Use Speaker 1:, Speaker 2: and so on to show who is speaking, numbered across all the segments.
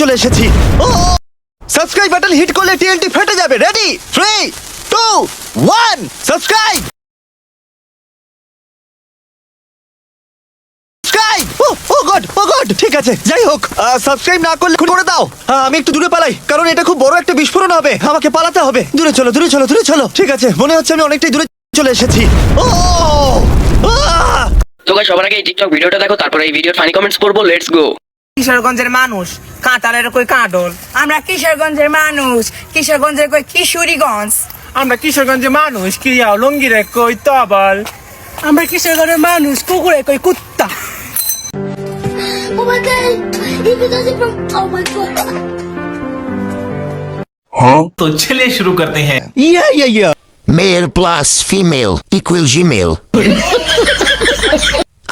Speaker 1: চলে এসেছি। ও! সাবস্ক্রাইব বাটন হিট করলে টিএনটি ফেটে যাবে। Ready three two one subscribe ঠিক আছে, যাই হোক সাবস্ক্রাইব না করলে করে দাও। আমি একটু দূরে পালাই, কারণ এটা খুব বড় একটা বিস্ফোরণ হবে। আমাকে পালাতে হবে। দূরে চলো দূরে চলো দূরে চলো। ঠিক আছে, মনে হচ্ছে আমি অনেকটাই দূরে চলে এসেছি। ও!
Speaker 2: তো সবার আগে এই টিকটক ভিডিওটা দেখো, তারপরে এই ভিডিওর ফানি কমেন্টস করব লেটস গো
Speaker 3: কিশোরগঞ্জের মানুষ কাঁটালের কই কাঁডল আমরা কিশোরগঞ্জের মানুষ কিশোরগঞ্জের কই কিশোরীগঞ্জ
Speaker 4: আমরা কিশোরগঞ্জের মানুষ ক্রিয়াও লঙ্গিরে কই তবল
Speaker 3: আমরা কিশোরগঞ্জের মানুষ কুকুরে কই কুত্তা
Speaker 5: Oh my god! He does it from. Oh my god!
Speaker 6: तो चलिए शुरू करते हैं
Speaker 1: ইয়া ইয়া ইয়া
Speaker 7: Male plus female equals Gmail.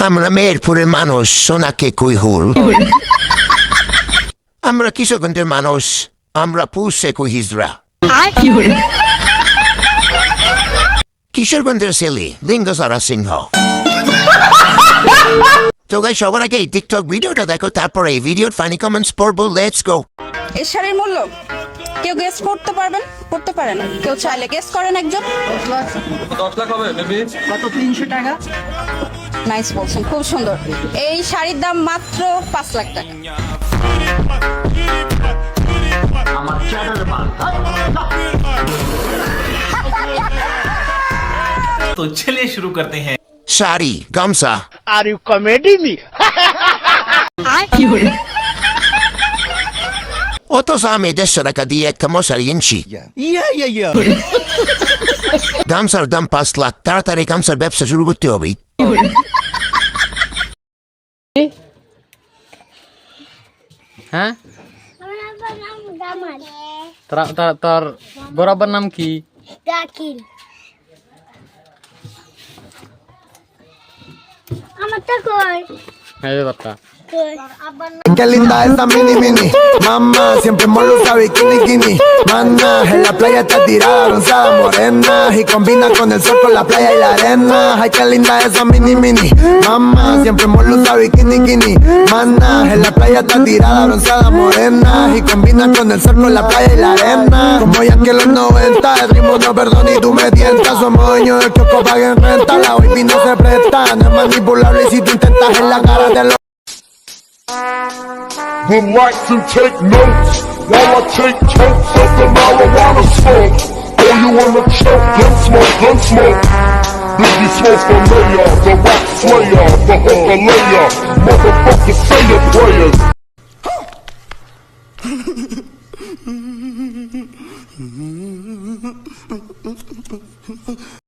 Speaker 7: আমরা মেহেরপুরের মানুষ সোনাকে কুইহুল আমরা কিশোরগঞ্জের মানুষ আমরা পুষে কুহিজরা কিশোরগঞ্জের ছেলে লিঙ্গসারা সিংহ তো গাই সবার আগে টিকটক ভিডিওটা দেখো তারপরে এই ভিডিওর ফানি কমেন্টস পড়ব লেটস গো
Speaker 8: এই শাড়ির মূল্য কেউ গেস করতে পারবেন করতে পারেন কেউ চাইলে গেস করেন একজন 10 লাখ হবে মেবি কত তিনশো টাকা নাইস বলছেন খুব সুন্দর। এই শাড়ির দাম মাত্র পাঁচ লাখ টাকা।
Speaker 6: তো চলে শুরু করতে হ্যাঁ।
Speaker 7: শাড়ি গামছা। আর ইউ কমেডি মি অত সামে দেড়শো টাকা দিয়ে একটা মশারি
Speaker 1: ইনছি
Speaker 7: গামছার দাম পাঁচ লাখ। তাড়াতাড়ি গামসার ব্যবসা শুরু করতে হবে।
Speaker 9: হ্যাঁ
Speaker 5: আমার আব্বার নাম গামাল
Speaker 9: তোর তোর- তোর বড় আব্বার নাম কি
Speaker 5: ডাকিল আমারটা কই
Speaker 9: এই ব্যাপারটা
Speaker 5: কই আব্বার নাম
Speaker 10: Qué linda esa mini mini, mamá, siempre molo usa bikini kini, mana, en la playa está tirada, bronceada morena, y combina con el sol, con la playa y la arena, ay qué linda esa mini mini, mamá, siempre molo usa bikini kini, mana, en la playa está tirada, bronceada morena, y combina con el sol, con la playa y la arena, como ya que los 90, el ritmo no perdona y tú me tientas, somos dueños del kiosco, paguen renta, la baby no se presta, no es manipulable y si tú intentas en la cara de los
Speaker 11: would like to take notes while I take totes of the marijuana smoke. Oh, you wanna choke? Gun smoke, gun smoke. Biggie smoke the mayor, the rap slayer, the hooker layer. Motherfucker, say your prayers.